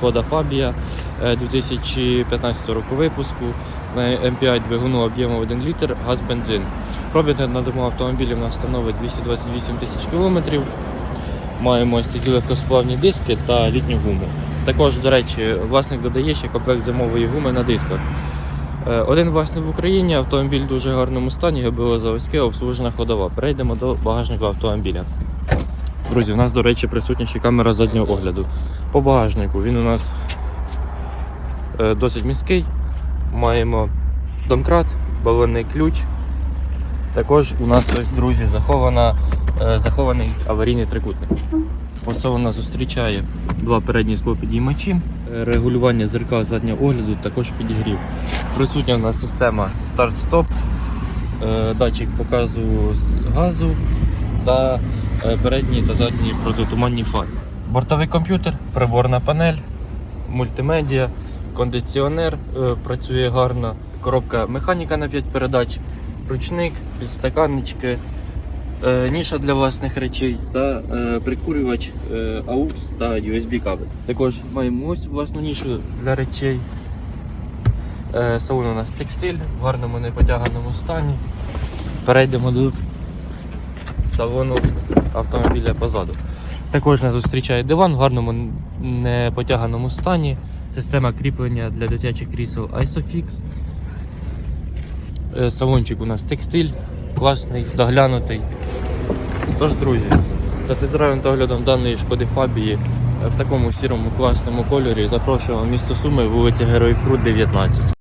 шкода Фабія е, 2015 року випуску на MPI двигуну об'ємом 1 літр, газ бензин. Пробіг на дому автомобілі в нас становить 228 тисяч кілометрів. Маємо ось такі легкосплавні диски та літню гуму. Також, до речі, власник додає ще комплект зимової гуми на дисках. Е, Один власник в Україні, автомобіль в дуже гарному стані, ГБО заводське, обслужена ходова. Перейдемо до багажника автомобіля. Друзі, у нас, до речі, присутня ще камера заднього огляду. По багажнику він у нас е, досить міський. Маємо домкрат, балонний ключ. Також у нас ось, друзі, захована, е, захований аварійний трикутник. Посована зустрічає два передні склопідіймачі, е, регулювання зеркал заднього огляду, також підігрів. Присутня у нас система старт-стоп, датчик показу газу та е, передні та задні протитуманні фари. Бортовий комп'ютер, приборна панель, мультимедіа, кондиціонер е, працює гарно, коробка механіка на 5 передач, ручник, підстаканнички, е, ніша для власних речей та прикурювач AUX та USB кабель. Також маємо ось власну нішу для речей. Салон у нас текстиль в гарному непотяганому стані. Перейдемо до салону автомобіля позаду. Також нас зустрічає диван в гарному непотяганому стані. Система кріплення для дитячих крісел ISOFIX. Е, Салончик у нас текстиль, класний, доглянутий. Тож, друзі, за тест-драйвом та оглядом даної шкоди Фабії е, в такому сірому класному кольорі запрошуємо місто Суми, вулиця Героїв Крут, 19.